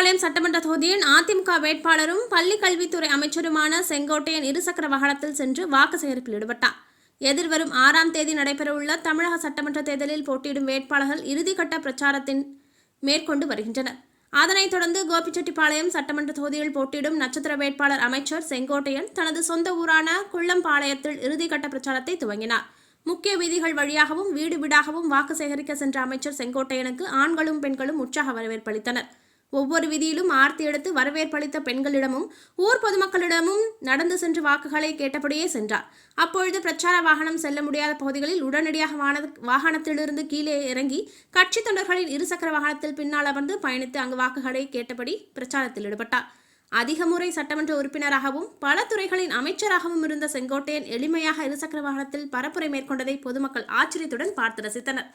கோபிச்செட்டிப்பாளையம் சட்டமன்ற தொகுதியின் அதிமுக வேட்பாளரும் பள்ளி கல்வித்துறை அமைச்சருமான செங்கோட்டையன் இருசக்கர வாகனத்தில் சென்று வாக்கு சேகரிப்பில் ஈடுபட்டார். எதிர்வரும் ஆறாம் தேதி நடைபெறவுள்ள தமிழக சட்டமன்ற தேர்தலில் போட்டியிடும் வேட்பாளர்கள் இறுதிக்கட்ட பிரச்சாரத்தின் மேற்கொண்டு வருகின்றனர். அதனைத் தொடர்ந்து கோபிச்செட்டிப்பாளையம் சட்டமன்ற தொகுதியில் போட்டியிடும் நட்சத்திர வேட்பாளர் அமைச்சர் செங்கோட்டையன் தனது சொந்த ஊரான குள்ளம்பாளையத்தில் இறுதிக்கட்ட பிரச்சாரத்தை துவங்கினார். முக்கிய வீதிகள் வழியாகவும் வீடு வீடாகவும் வாக்கு சேகரிக்க சென்ற அமைச்சர் செங்கோட்டையனுக்கு ஆண்களும் பெண்களும் உற்சாக வரவேற்பளித்தனர் ஒவ்வொரு விதியிலும் ஆர்த்தி எடுத்து வரவேற்பளித்த பெண்களிடமும் ஊர் பொதுமக்களிடமும் நடந்து சென்று வாக்குகளை கேட்டபடியே சென்றார். அப்பொழுது பிரச்சார வாகனம் செல்ல முடியாத பகுதிகளில் உடனடியாக வான- வாகனத்திலிருந்து கீழே இறங்கி கட்சி தொண்டர்களின் இருசக்கர வாகனத்தில் பின்னால் அமர்ந்து பயணித்து அங்கு வாக்குகளை கேட்டபடி பிரச்சாரத்தில் ஈடுபட்டார். அதிக முறை சட்டமன்ற உறுப்பினராகவும் பல துறைகளின் அமைச்சராகவும் இருந்த செங்கோட்டையன் எளிமையாக இருசக்கர வாகனத்தில் பரப்புரை மேற்கொண்டதை பொதுமக்கள் ஆச்சரியத்துடன் பார்த்து ரசித்தனர்.